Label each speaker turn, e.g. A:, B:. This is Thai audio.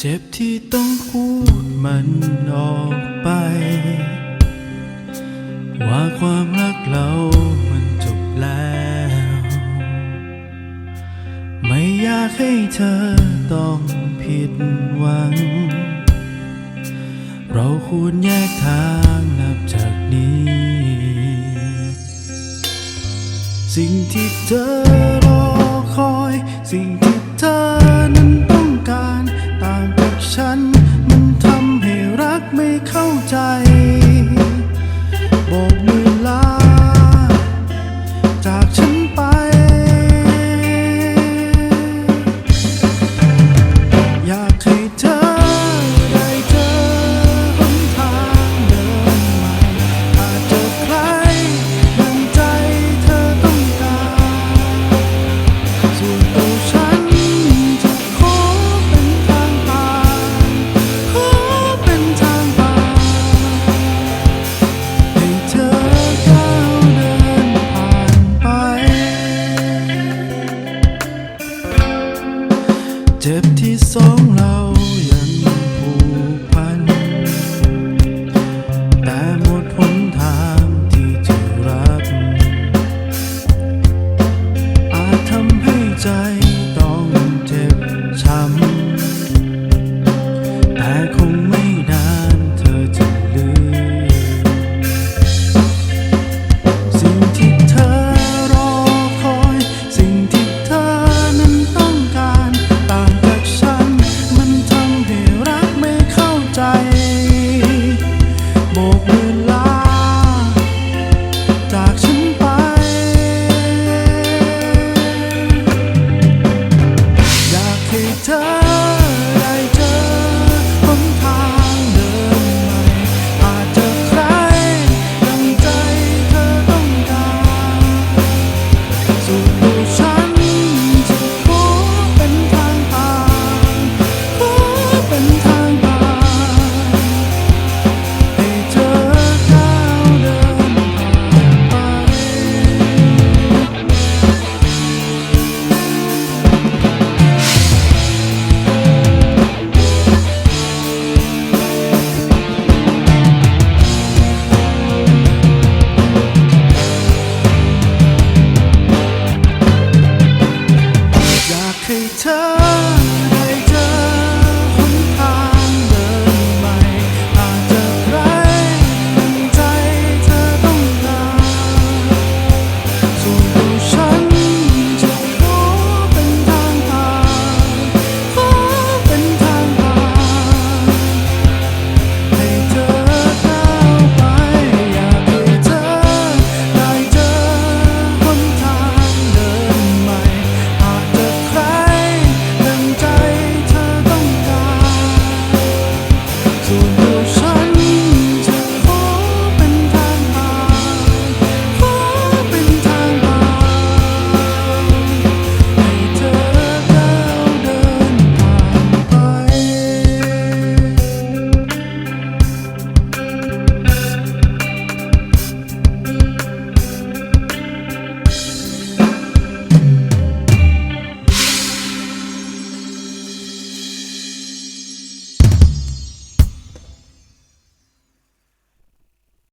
A: เจ็บที่ต้องพูดมันออกไป ว่าความรักเรามันจบแล้ว ไม่อยากให้เธอต้องผิดหวัง เราควรแยกทางนับจากนี้ สิ่งที่เธอรอคอยสิ่ง อยากให้ time.